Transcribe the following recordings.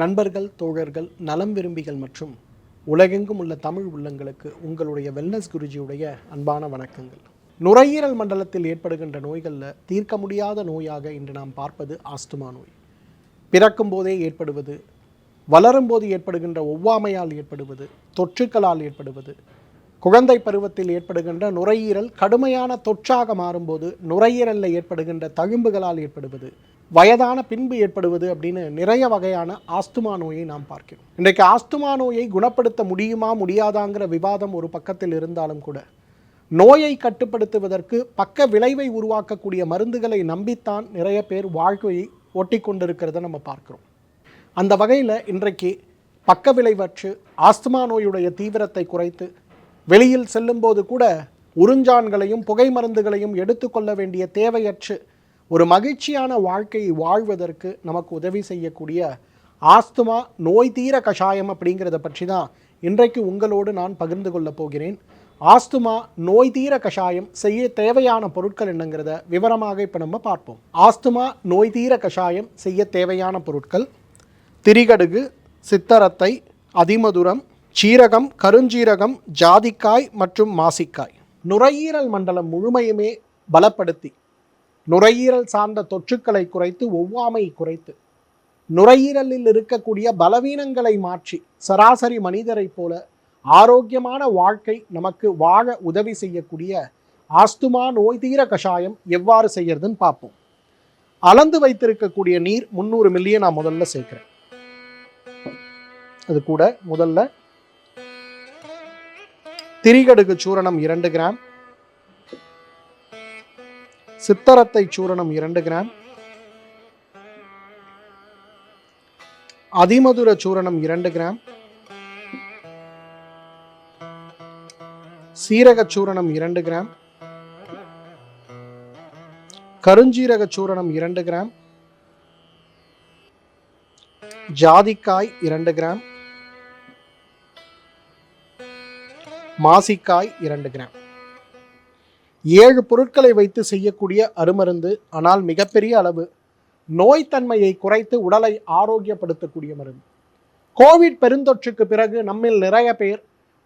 நண்பர்கள் தோழர்கள் நலம் விரும்பிகள் மற்றும் உலகெங்கும் உள்ள தமிழ் உள்ளங்களுக்கு உங்களுடைய வெல்னஸ் குருஜியுடைய அன்பான வணக்கங்கள். நுரையீரல் மண்டலத்தில் ஏற்படுகின்ற நோய்களில் தீர்க்க முடியாத நோயாக இன்று நாம் பார்ப்பது ஆஸ்துமா நோய். பிறக்கும் போதே ஏற்படுவது வளரும் போது ஏற்படுகின்ற ஒவ்வாமையால் ஏற்படுவது தொற்றுக்களால் ஏற்படுவது குழந்தை பருவத்தில் ஏற்படுகின்ற நுரையீரல் கடுமையான தொற்றாக மாறும்போது நுரையீரலில் ஏற்படுகின்ற தழும்புகளால் ஏற்படுவது வயதான பின்பு ஏற்படுவது அப்படின்னு நிறைய வகையான ஆஸ்துமா நோயை நாம் பார்க்கிறோம். இன்றைக்கு ஆஸ்துமா நோயை குணப்படுத்த முடியுமா முடியாதாங்கிற விவாதம் ஒரு பக்கத்தில் இருந்தாலும் கூட நோயை கட்டுப்படுத்துவதற்கு பக்க விளைவை உருவாக்கக்கூடிய மருந்துகளை நம்பித்தான் நிறைய பேர் வாழ்க்கையை ஒட்டி கொண்டிருக்கிறத நம்ம பார்க்கிறோம். அந்த வகையில் இன்றைக்கு பக்க விளைவற்று ஆஸ்துமா நோயுடைய தீவிரத்தை குறைத்து வெளியில் செல்லும்போது கூட உறிஞ்சான்களையும் புகை மருந்துகளையும் எடுத்துக்கொள்ள வேண்டிய தேவையற்று ஒரு மகிழ்ச்சியான வாழ்க்கையை வாழ்வதற்கு நமக்கு உதவி செய்யக்கூடிய ஆஸ்துமா நோய் தீர கஷாயம் அப்படிங்கிறத பற்றி தான் இன்றைக்கு உங்களோடு நான் பகிர்ந்து கொள்ளப் போகிறேன். ஆஸ்துமா நோய் தீர கஷாயம் செய்ய தேவையான பொருட்கள் என்னங்கிறத விவரமாக இப்போ நம்ம பார்ப்போம். ஆஸ்துமா நோய் தீர கஷாயம் செய்ய தேவையான பொருட்கள் திரிகடுகு சித்தரத்தை அதிமதுரம் சீரகம் கருஞ்சீரகம் ஜாதிக்காய் மற்றும் மாசிக்காய். நுரையீரல் மண்டலம் முழுமையுமே பலப்படுத்தி நுரையீரல் சார்ந்த தொற்றுக்களை குறைத்து ஒவ்வாமை குறைத்து. நுரையீரலில் இருக்கக்கூடிய பலவீனங்களை மாற்றி சராசரி மனிதரைப் போல ஆரோக்கியமான வாழ்க்கை நமக்கு வாழ உதவி செய்யக்கூடிய ஆஸ்துமா நோய் தீர கஷாயம் எவ்வாறு செய்யறதுன்னு பார்ப்போம். அளந்து வைத்திருக்கக்கூடிய நீர் முந்நூறு மில்லியை நான் முதல்ல சேர்க்கிறேன். அது கூட முதல்ல திரிகடுகு சூரணம் இரண்டு கிராம் சித்தரத்தை சூரணம் இரண்டு கிராம். அதிமதுர சூரணம் இரண்டு கிராம். சீரக சூரணம் இரண்டு கிராம். கருஞ்சீரக சூரணம் இரண்டு கிராம். ஜாதிக்காய் இரண்டு கிராம். மாசிக்காய் இரண்டு கிராம். ஏழு பொருட்களை வைத்து செய்யக்கூடிய அருமருந்து ஆனால் மிகப்பெரிய அளவு நோய்த்தன்மையை குறைத்து உடலை ஆரோக்கியப்படுத்தக்கூடிய மருந்து. கோவிட் பெருந்தொற்றுக்கு பிறகு நம்மில் நிறைய பேர்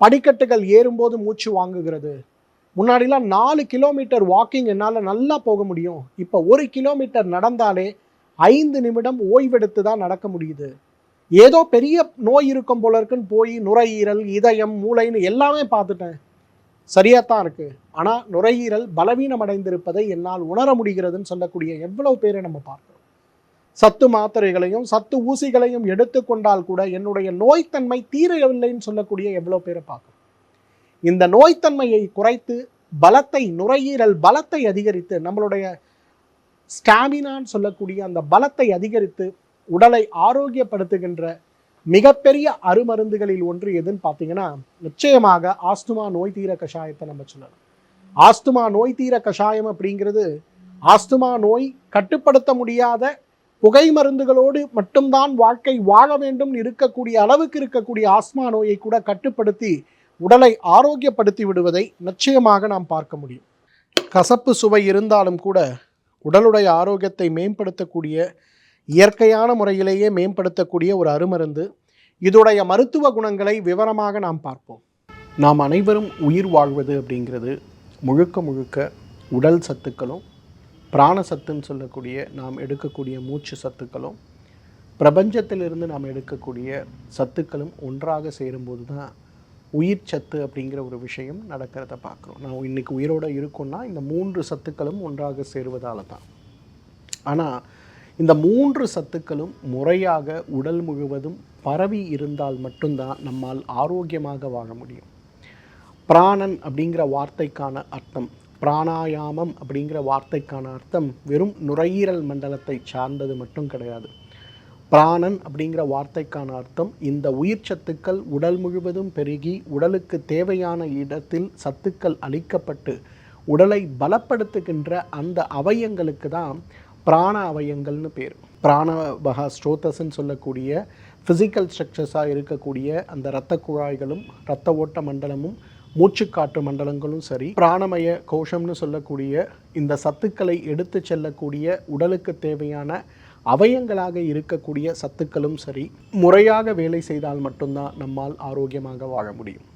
படிக்கட்டுகள் ஏறும்போது மூச்சு வாங்குகிறது. முன்னாடிலாம் நாலு கிலோமீட்டர் வாக்கிங் என்னால் நல்லா போக முடியும். இப்போ ஒரு கிலோமீட்டர் நடந்தாலே ஐந்து நிமிடம் ஓய்வெடுத்து தான் நடக்க முடியுது. ஏதோ பெரிய நோய் இருக்கும் போல இருக்குன்னு போய் நுரையீரல் இதயம் மூளைன்னு எல்லாமே பார்த்துட்டேன். சரியாக தான் இருக்குது ஆனால் நுரையீரல் பலவீனம் அடைந்திருப்பதை என்னால் உணர முடிகிறதுன்னு சொல்லக்கூடிய எவ்வளவு பேரை நம்ம பார்க்கிறோம். சத்து மாத்திரைகளையும் சத்து ஊசிகளையும் எடுத்துக்கொண்டால் கூட என்னுடைய நோய்த்தன்மை தீரவில்லைன்னு சொல்லக்கூடிய எவ்வளோ பேரை பார்க்கிறோம். இந்த நோய்த்தன்மையை குறைத்து பலத்தை நுரையீரல் பலத்தை அதிகரித்து நம்மளுடைய ஸ்டாமினான்னு சொல்லக்கூடிய அந்த பலத்தை அதிகரித்து உடலை ஆரோக்கியப்படுத்துகின்ற மிகப்பெரிய அருமருந்துகளில் ஒன்று எதுன்னு பார்த்தீங்கன்னா நிச்சயமாக ஆஸ்துமா நோய் தீர கஷாயத்தை நம்ம சொல்லலாம் ஆஸ்துமா நோய் தீர கஷாயம் அப்படிங்கிறது ஆஸ்துமா நோய் கட்டுப்படுத்த முடியாத புகை மருந்துகளோடு மட்டும்தான் வாழ்க்கை வாழ வேண்டும் இருக்கக்கூடிய அளவுக்கு இருக்கக்கூடிய ஆஸ்மா நோயை கூட கட்டுப்படுத்தி உடலை ஆரோக்கியப்படுத்தி விடுவதை நிச்சயமாக நாம் பார்க்க முடியும். கசப்பு சுவை இருந்தாலும் கூட உடலுடைய ஆரோக்கியத்தை மேம்படுத்தக்கூடிய இயற்கையான முறையிலேயே மேம்படுத்தக்கூடிய ஒரு அருமருந்து. இதோடைய மருத்துவ குணங்களை விவரமாக நாம் பார்ப்போம். நாம் அனைவரும் உயிர் வாழ்வது அப்படிங்கிறது முழுக்க முழுக்க உடல் சத்துக்களும் பிராண சத்துன்னு சொல்லக்கூடிய நாம் எடுக்கக்கூடிய மூச்சு சத்துக்களும் பிரபஞ்சத்திலிருந்து நாம் எடுக்கக்கூடிய சத்துக்களும் ஒன்றாக சேரும்போது தான் உயிர் சத்து அப்படிங்கிற ஒரு விஷயம் நடக்கிறத பார்க்குறோம். நான் இன்றைக்கி உயிரோடு இருக்கோன்னா இந்த மூன்று சத்துக்களும் ஒன்றாக சேருவதால் தான். ஆனால் இந்த மூன்று சத்துக்களும் முறையாக உடல் முழுவதும் பரவி இருந்தால் மட்டும்தான் நம்மால் ஆரோக்கியமாக வாழ முடியும். பிராணன் அப்படிங்கிற வார்த்தைக்கான அர்த்தம் பிராணாயாமம் அப்படிங்கிற வார்த்தைக்கான அர்த்தம் வெறும் நுரையீரல் மண்டலத்தை சார்ந்தது மட்டும் கிடையாது. பிராணன் அப்படிங்கிற வார்த்தைக்கான அர்த்தம் இந்த உயிர் சத்துக்கள் உடல் முழுவதும் பெருகி உடலுக்கு தேவையான இடத்தில் சத்துக்கள் அளிக்கப்பட்டு உடலை பலப்படுத்துகின்ற அந்த அவயங்களுக்கு தான் பிராண அவயங்கள்னு பேர். பிராணபகா ஸ்ட்ரோத்தஸ்ன்னு சொல்லக்கூடிய ஃபிசிக்கல் ஸ்ட்ரக்சர்ஸாக இருக்கக்கூடிய அந்த இரத்த குழாய்களும் இரத்த ஓட்ட மண்டலமும் மூச்சுக்காற்று மண்டலங்களும் சரி பிராணமய கோஷம்னு சொல்லக்கூடிய இந்த சத்துக்களை எடுத்து செல்லக்கூடிய உடலுக்கு தேவையான அவயங்களாக இருக்கக்கூடிய சத்துக்களும் சரி முறையாக வேலை செய்தால் மட்டும்தான் நம்மால் ஆரோக்கியமாக வாழ முடியும்.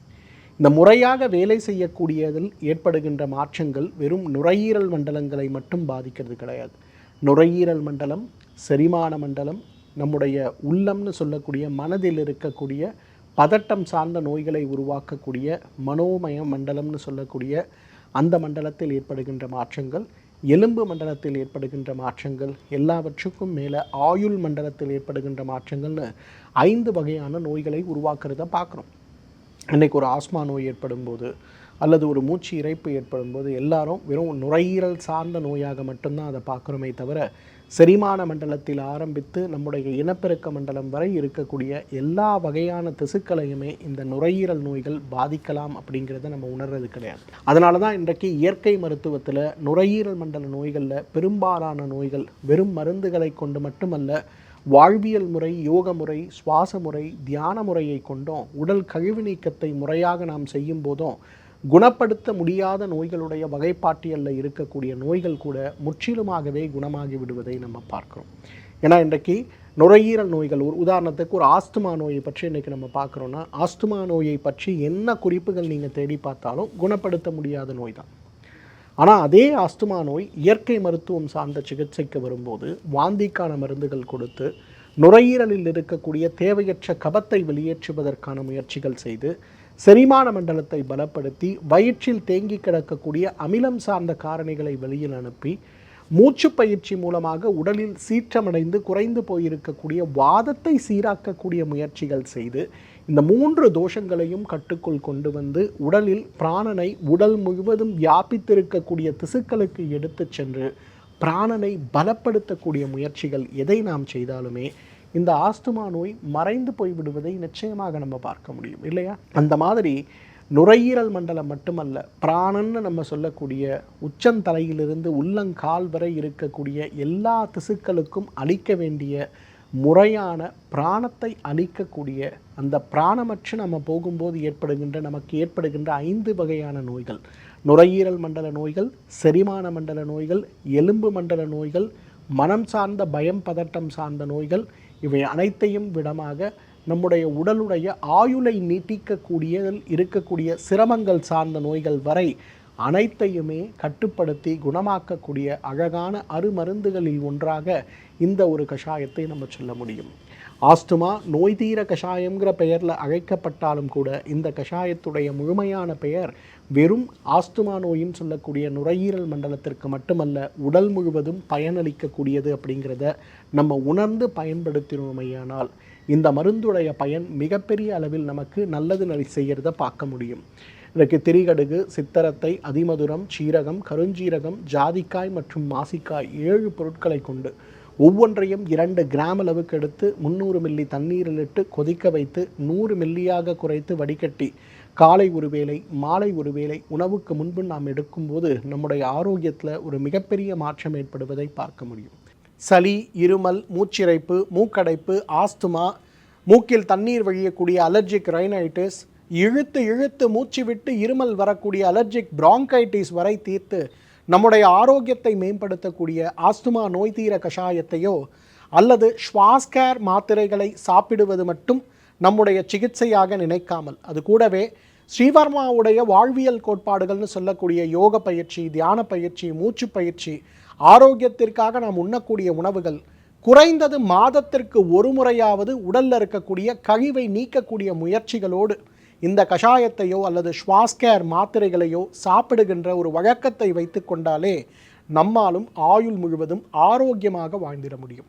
இந்த முறையாக வேலை செய்யக்கூடியதில் ஏற்படுகின்ற மாற்றங்கள் வெறும் நுரையீரல் மண்டலங்களை மட்டும் பாதிக்கிறது கிடையாது. நுரையீரல் மண்டலம் செரிமான மண்டலம் நம்முடைய உள்ளம்னு சொல்லக்கூடிய மனதில் இருக்கக்கூடிய பதட்டம் சார்ந்த நோய்களை உருவாக்கக்கூடிய மனோமய மண்டலம்னு சொல்லக்கூடிய அந்த மண்டலத்தில் ஏற்படுகின்ற மாற்றங்கள் எலும்பு மண்டலத்தில் ஏற்படுகின்ற மாற்றங்கள் எல்லாவற்றுக்கும் மேலே ஆயுள் மண்டலத்தில் ஏற்படுகின்ற மாற்றங்கள்னு ஐந்து வகையான நோய்களை உருவாக்குறத பார்க்குறோம். இன்றைக்கி ஒரு ஆஸ்மா நோய் ஏற்படும் போது அல்லது ஒரு மூச்சு இறைப்பு ஏற்படும் போது எல்லாரும் வெறும் நுரையீரல் சார்ந்த நோயாக மட்டும்தான் அதை பார்க்குறோமே தவிர செரிமான மண்டலத்தில் ஆரம்பித்து நம்முடைய இனப்பெருக்க மண்டலம் வரை இருக்கக்கூடிய எல்லா வகையான திசுக்களையுமே இந்த நுரையீரல் நோய்கள் பாதிக்கலாம் அப்படிங்கிறத நம்ம உணர்றது கிடையாது. அதனால தான் இன்றைக்கு இயற்கை மருத்துவத்தில் நுரையீரல் மண்டல நோய்களில் பெரும்பாலான நோய்கள் வெறும் மருந்துகளை கொண்டு மட்டுமல்ல வாழ்வியல் முறை யோக முறை சுவாச முறை தியான முறையை கொண்டும். உடல் கழிவு நீக்கத்தை முறையாக நாம் செய்யும் போதும் குணப்படுத்த முடியாத நோய்களுடைய வகைப்பாட்டியலில் இருக்கக்கூடிய நோய்கள் கூட முற்றிலுமாகவே குணமாகி விடுவதை நம்ம பார்க்குறோம். ஏன்னா இன்றைக்கு நுரையீரல் நோய்கள் ஒரு உதாரணத்துக்கு ஒரு ஆஸ்துமா நோயை பற்றி இன்றைக்கி நம்ம பார்க்குறோன்னா ஆஸ்துமா நோயை பற்றி என்ன குறிப்புகள் நீங்கள் தேடி பார்த்தாலும் குணப்படுத்த முடியாத நோய் தான். ஆனால் அதே ஆஸ்துமா நோய் இயற்கை மருத்துவம் சார்ந்த சிகிச்சைக்கு வரும்போது வாந்திக்கான மருந்துகள் கொடுத்து நுரையீரலில் இருக்கக்கூடிய தேவையற்ற கபத்தை வெளியேற்றுவதற்கான முயற்சிகள் செய்து செரிமான மண்டலத்தை பலப்படுத்தி வயிற்றில் தேங்கி கிடக்கக்கூடிய அமிலம் சார்ந்த காரணிகளை வெளியில் அனுப்பி மூச்சு பயிற்சி மூலமாக உடலில் சீற்றமடைந்து குறைந்து போயிருக்கக்கூடிய வாதத்தை சீராக்கக்கூடிய முயற்சிகள் செய்து இந்த மூன்று தோஷங்களையும் கட்டுக்குள் கொண்டு வந்து உடலில் பிராணனை உடல் முழுவதும் வியாபித்திருக்கக்கூடிய திசுக்களுக்கு எடுத்து சென்று பிராணனை பலப்படுத்தக்கூடிய முயற்சிகள் எதை நாம் செய்தாலுமே இந்த ஆஸ்துமா நோய் மறைந்து போய்விடுவதை நிச்சயமாக நம்ம பார்க்க முடியும் இல்லையா? அந்த மாதிரி நுரையீரல் மண்டலம் மட்டுமல்ல பிராணன்னு நம்ம சொல்லக்கூடிய உச்சந்தலையிலிருந்து உள்ளங்கால் வரை இருக்கக்கூடிய எல்லா திசுக்களுக்கும் அளிக்க வேண்டிய முறையான பிராணத்தை அளிக்கக்கூடிய அந்த பிராணமற்று நம்ம போகும்போது ஏற்படுகின்ற நமக்கு ஏற்படுகின்ற ஐந்து வகையான நோய்கள். நுரையீரல் மண்டல நோய்கள் செரிமான மண்டல நோய்கள் எலும்பு மண்டல நோய்கள் மனம் சார்ந்த பயம் பதட்டம் சார்ந்த நோய்கள் இவை அனைத்தையும் விடமாக நம்முடைய உடலுடைய ஆயுளை நீட்டிக்கக்கூடிய இருக்கக்கூடிய சிரமங்கள் சார்ந்த நோய்கள் வரை அனைத்தையுமே கட்டுப்படுத்தி குணமாக்கக்கூடிய அழகான அருமருந்துகளில் ஒன்றாக இந்த ஒரு கஷாயத்தை நம்ம சொல்ல முடியும். ஆஸ்துமா நோய் தீர கஷாயங்கிற பெயரில் அழைக்கப்பட்டாலும் கூட இந்த கஷாயத்துடைய முழுமையான பெயர் வெறும் ஆஸ்துமா நோயின்னு சொல்லக்கூடிய நுரையீரல் மண்டலத்திற்கு மட்டுமல்ல உடல் முழுவதும் பயனளிக்கக்கூடியது அப்படிங்கிறத நம்ம உணர்ந்து பயன்படுத்தினோமையானால் இந்த மருந்துடைய பயன் மிகப்பெரிய அளவில் நமக்கு நல்லது நடி செய்கிறத பார்க்க முடியும். இன்றைக்கு திரிகடுகு சித்தரத்தை அதிமதுரம் சீரகம் கருஞ்சீரகம் ஜாதிக்காய் மற்றும் மாசிக்காய் ஏழு பொருட்களை கொண்டு ஒவ்வொன்றையும் இரண்டு கிராம் அளவுக்கு எடுத்து முந்நூறு மில்லி தண்ணீரில் இட்டு கொதிக்க வைத்து நூறு மில்லியாக குறைத்து வடிகட்டி காலை ஒரு வேளை மாலை ஒரு வேளை உணவுக்கு முன்பு நாம் எடுக்கும்போது நம்முடைய ஆரோக்கியத்தில் ஒரு மிகப்பெரிய மாற்றம் ஏற்படுவதை பார்க்க முடியும். சளி இருமல் மூச்சிறைப்பு மூக்கடைப்பு ஆஸ்துமா மூக்கில் தண்ணீர் வழியக்கூடிய அலர்ஜிக் ரைனைட்டிஸ் இழுத்து இழுத்து மூச்சு விட்டு இருமல் வரக்கூடிய அலர்ஜிக் பிராங்கைட்டிஸ் வரை தீர்த்து நம்முடைய ஆரோக்கியத்தை மேம்படுத்தக்கூடிய ஆஸ்துமா நோய் தீர கஷாயத்தையோ அல்லது ஸ்வாஸ்கேர் மாத்திரைகளை சாப்பிடுவது மட்டும் நம்முடைய சிகிச்சையாக நினைக்காமல் அது கூடவே ஸ்ரீவர்மாவுடைய வாழ்வியல் கோட்பாடுகள்னு சொல்லக்கூடிய யோக பயிற்சி தியான பயிற்சி மூச்சு பயிற்சி ஆரோக்கியத்திற்காக நாம் உண்ணக்கூடிய உணவுகள் குறைந்தது மாதத்திற்கு ஒரு முறையாவது உடலில் இருக்கக்கூடிய கழிவை நீக்கக்கூடிய முயற்சிகளோடு இந்த கஷாயத்தையோ அல்லது ஸ்வாஸ்கேர் மாத்திரைகளையோ சாப்பிடுகின்ற ஒரு வழக்கத்தை வைத்து கொண்டாலே நம்மாலும் ஆயுள் முழுவதும் ஆரோக்கியமாக வாழ்ந்திட முடியும்.